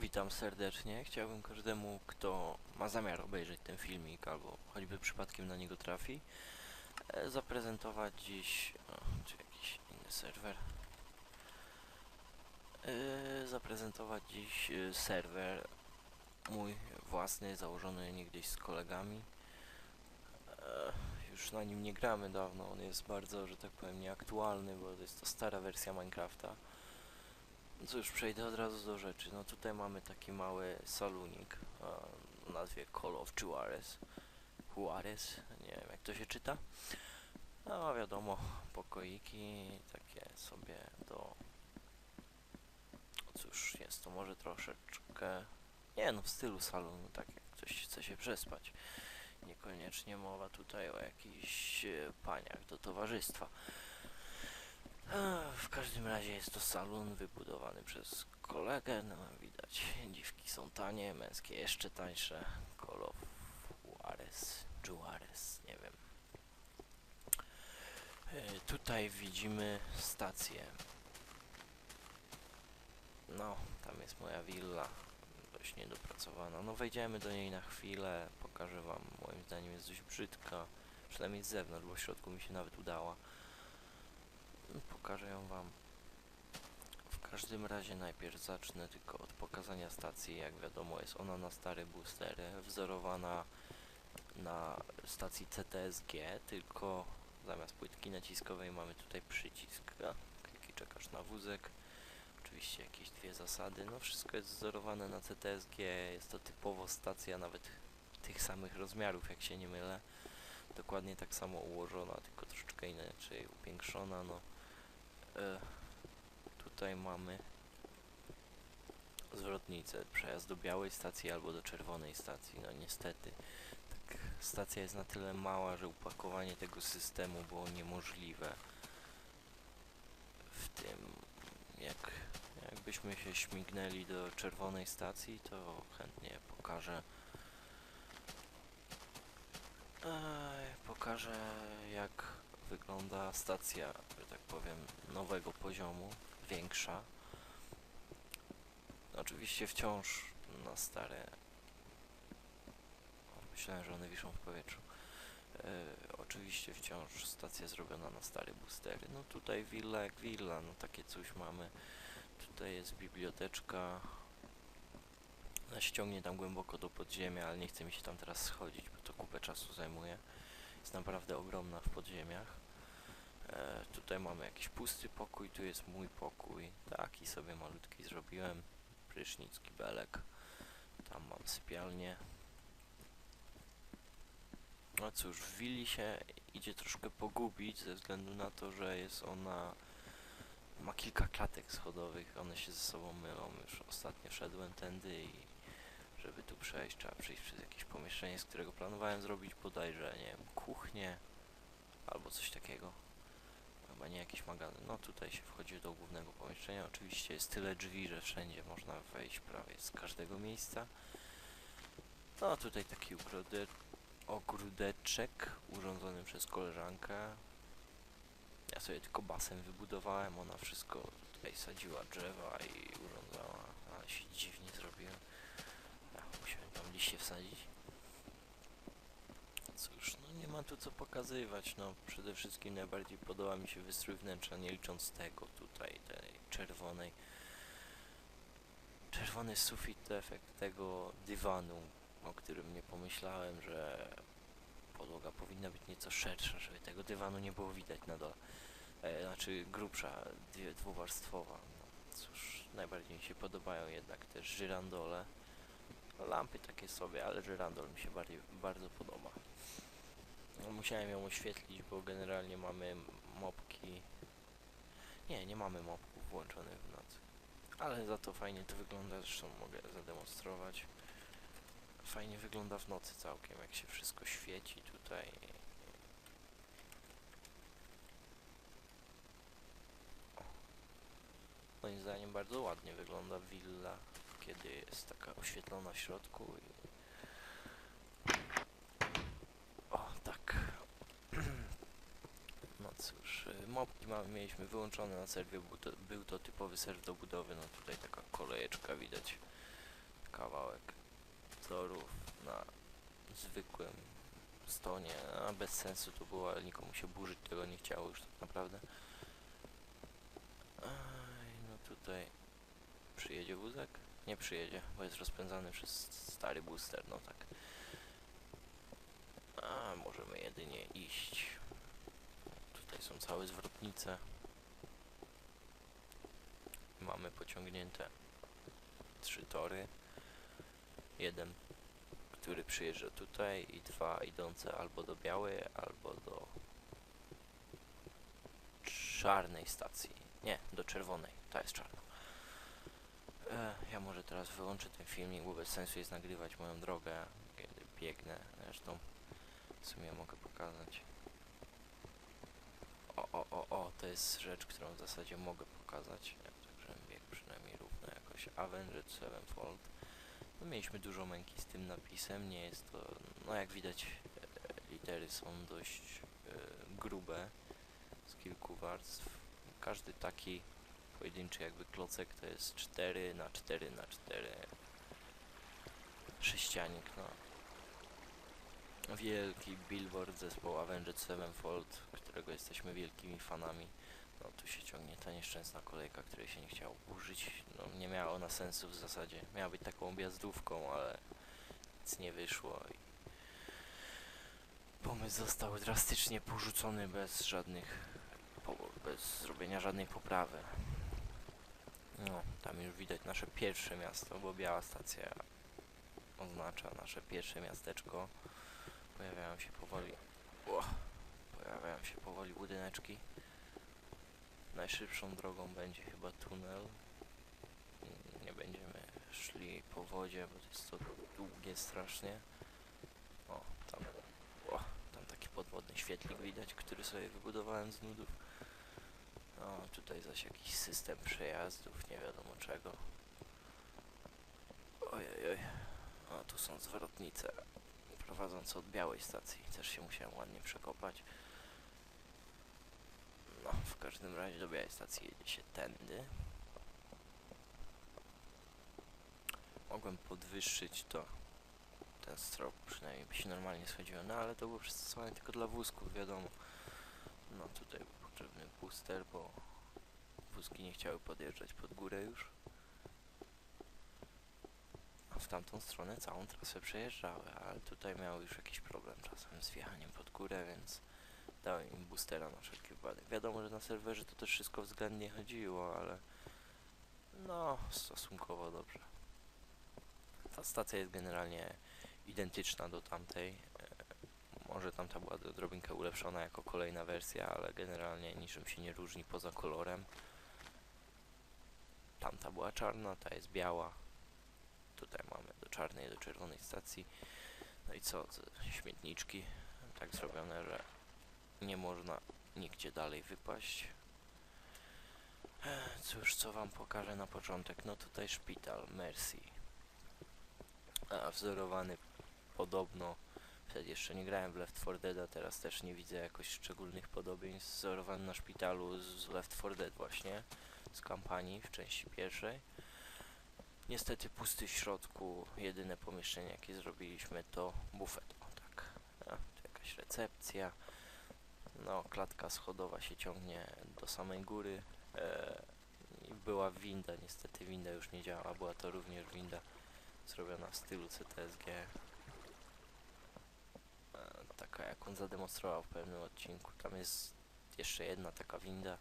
Witam serdecznie. Chciałbym każdemu, kto ma zamiar obejrzeć ten filmik albo choćby przypadkiem na niego trafi, e, zaprezentować dziś. O, czy jakiś inny serwer? E, zaprezentować dziś e, serwer mój własny, założony niegdyś z kolegami. Już na nim nie gramy dawno, on jest bardzo, że tak powiem, nieaktualny, bo to jest to stara wersja Minecrafta. No Cóż, przejdę od razu do rzeczy. No tutaj mamy taki mały salonik a, o nazwie Call of Juarez. Juarez, nie wiem jak to się czyta. No wiadomo, pokoiki takie sobie do... Cóż, jest to może troszeczkę... Nie no, w stylu salonu, tak jak ktoś chce się przespać. Niekoniecznie mowa tutaj o jakichś e, paniach do towarzystwa. W każdym razie jest to salon wybudowany przez kolegę, no widać, dziwki są tanie, męskie jeszcze tańsze, Call Juarez, Juarez, nie wiem. E, Tutaj widzimy stację. No, tam jest moja willa, dość niedopracowana. No wejdziemy do niej na chwilę, pokażę wam, moim zdaniem jest dość brzydka, przynajmniej z zewnątrz, bo w środku mi się nawet udała. Pokażę ją wam. W każdym razie najpierw zacznę tylko od pokazania stacji. Jak wiadomo jest ona na stare boostery, wzorowana na stacji CTSG, tylko zamiast płytki naciskowej mamy tutaj przycisk. Kliki czekasz na wózek. Oczywiście jakieś dwie zasady. No wszystko jest wzorowane na CTSG. Jest to typowo stacja nawet tych samych rozmiarów, jak się nie mylę. Dokładnie tak samo ułożona, tylko troszeczkę inaczej upiększona. No. E, tutaj mamy zwrotnicę, przejazd do białej stacji albo do czerwonej stacji. No niestety, tak, stacja jest na tyle mała, że upakowanie tego systemu było niemożliwe. W tym, jak, jakbyśmy się śmignęli do czerwonej stacji, to chętnie pokażę. Ej, pokażę jak wygląda stacja, powiem, nowego poziomu, większa. Oczywiście wciąż na stare. Myślałem, że one wiszą w powietrzu. E, oczywiście wciąż stacja zrobiona na stare boostery. No tutaj willa jak willa, no takie coś mamy. Tutaj jest biblioteczka. Ona ściągnie tam głęboko do podziemia, ale nie chce mi się tam teraz schodzić, bo to kupę czasu zajmuje. Jest naprawdę ogromna w podziemiach. E, tutaj mamy jakiś pusty pokój, tu jest mój pokój. Taki sobie malutki zrobiłem. Prysznic, kibelek. Tam mam sypialnię. No cóż, w willi się idzie troszkę pogubić ze względu na to, że jest ona... Ma kilka klatek schodowych, one się ze sobą mylą. Już ostatnio szedłem tędy i żeby tu przejść, trzeba przejść przez jakieś pomieszczenie, z którego planowałem zrobić bodajże, nie wiem, kuchnię albo coś takiego. Chyba nie jakiś magazyn. No tutaj się wchodzi do głównego pomieszczenia. Oczywiście jest tyle drzwi, że wszędzie można wejść prawie z każdego miejsca. No tutaj taki ogrode ogródeczek urządzony przez koleżankę. Ja sobie tylko basen wybudowałem, ona wszystko tutaj sadziła drzewa i urządzała, ale się dziwnie zrobiłem. Ja musiałem tam liście wsadzić. Cóż, no ma tu co pokazywać, no przede wszystkim najbardziej podoba mi się wystrój wnętrza, nie licząc tego tutaj, tej czerwonej. Czerwony sufit to efekt tego dywanu, o którym nie pomyślałem, że podłoga powinna być nieco szersza, żeby tego dywanu nie było widać na dole. E, znaczy grubsza, dwie, dwuwarstwowa. No, cóż, najbardziej mi się podobają jednak też żyrandole. Lampy takie sobie, ale żyrandol mi się bardziej, bardzo podoba. No, musiałem ją oświetlić, bo generalnie mamy mopki. Nie, nie mamy mopków włączonych w nocy. Ale za to fajnie to wygląda, zresztą mogę zademonstrować. Fajnie wygląda w nocy całkiem, jak się wszystko świeci tutaj. Moim zdaniem bardzo ładnie wygląda willa, kiedy jest taka oświetlona w środku i cóż, y, mopki ma, mieliśmy wyłączone na serwie, był to, był to typowy serw do budowy, no tutaj taka kolejeczka widać, kawałek torów na zwykłym stonie, a bez sensu to było, ale nikomu się burzyć tego nie chciało już tak naprawdę. Aj, no tutaj przyjedzie wózek? Nie przyjedzie, bo jest rozpędzany przez stary booster, no tak. A możemy jedynie iść. Są całe zwrotnice. Mamy pociągnięte trzy tory. Jeden, który przyjeżdża tutaj i dwa idące albo do białej, albo do czarnej stacji. Nie, do czerwonej. Ta jest czarna. E, ja może teraz wyłączę ten filmik, bo bez sensu jest nagrywać moją drogę, kiedy biegnę. Zresztą w sumie mogę pokazać. O, to jest rzecz, którą w zasadzie mogę pokazać. Tak, żebym biegł przynajmniej równo jakoś. Avenged Sevenfold. No, mieliśmy dużo męki z tym napisem. Nie jest to, no jak widać, e, litery są dość e, grube, z kilku warstw. Każdy taki pojedynczy jakby klocek to jest 4 na 4 na 4 sześcianik, no. Wielki billboard zespołu Avenged Sevenfold, którego jesteśmy wielkimi fanami. No tu się ciągnie ta nieszczęsna kolejka, której się nie chciało burzyć. No nie miała ona sensu w zasadzie. Miała być taką objazdówką, ale nic nie wyszło pomysł został drastycznie porzucony bez żadnych bez zrobienia żadnej poprawy. No, tam już widać nasze pierwsze miasto, bo biała stacja oznacza nasze pierwsze miasteczko. Pojawiają się powoli. Ło, pojawiają się powoli budyneczki. Najszybszą drogą będzie chyba tunel. Nie będziemy szli po wodzie, bo to jest to długie strasznie. O, tam, o, tam taki podwodny świetlik widać, który sobie wybudowałem z nudów. O, tutaj zaś jakiś system przejazdów, nie wiadomo czego. Ojej, oj. O, tu są zwrotnice prowadzące od białej stacji. Też się musiałem ładnie przekopać. No, w każdym razie do białej stacji jedzie się tędy. Mogłem podwyższyć to. Ten strop przynajmniej by się normalnie schodziło. No ale to było przystosowane tylko dla wózków, wiadomo. No tutaj był potrzebny booster, bo wózki nie chciały podjeżdżać pod górę już. W tamtą stronę całą trasę przejeżdżały, ale tutaj miały już jakiś problem czasem z wjechaniem pod górę, więc dałem im boostera na wszelki wypadek. Wiadomo, że na serwerze to też wszystko względnie chodziło, ale no, stosunkowo dobrze. Ta stacja jest generalnie identyczna do tamtej. E, Może tamta była odrobinkę ulepszona jako kolejna wersja, ale generalnie niczym się nie różni poza kolorem. Tamta była czarna, ta jest biała. Tutaj mamy do czarnej, do czerwonej stacji. No i co? Śmietniczki tak zrobione, że nie można nigdzie dalej wypaść. Cóż, co wam pokażę na początek? No tutaj szpital, Mercy. A, wzorowany podobno, wtedy jeszcze nie grałem w Left 4 Dead, teraz też nie widzę jakoś szczególnych podobieństw. Wzorowany na szpitalu z Left 4 Dead właśnie, z kampanii w części pierwszej. Niestety pusty w środku, jedyne pomieszczenie jakie zrobiliśmy to bufet, o tak. Tu jakaś recepcja. No, klatka schodowa się ciągnie do samej góry. E, była winda, niestety winda już nie działa, była to również winda zrobiona w stylu CTSG. E, taka jak on zademonstrował w pewnym odcinku. Tam jest jeszcze jedna taka winda.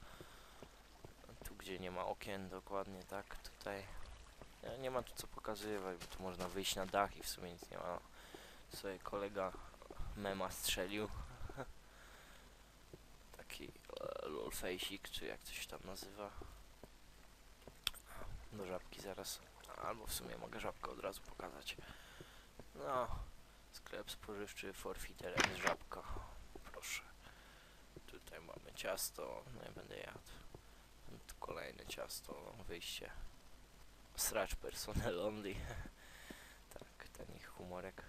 Tu gdzie nie ma okien dokładnie, tak? Tutaj ja nie ma tu co pokazywać, bo tu można wyjść na dach i w sumie nic nie ma. Sobie kolega mema strzelił. Taki e, lolfejsik, czy jak coś tam nazywa. Do żabki zaraz. Albo w sumie mogę żabkę od razu pokazać. No, sklep spożywczy Forfiterem z żabka. Proszę. Tutaj mamy ciasto, no i będę jadł. Kolejne ciasto, wyjście. Sracz personel only. tak, ten ich humorek.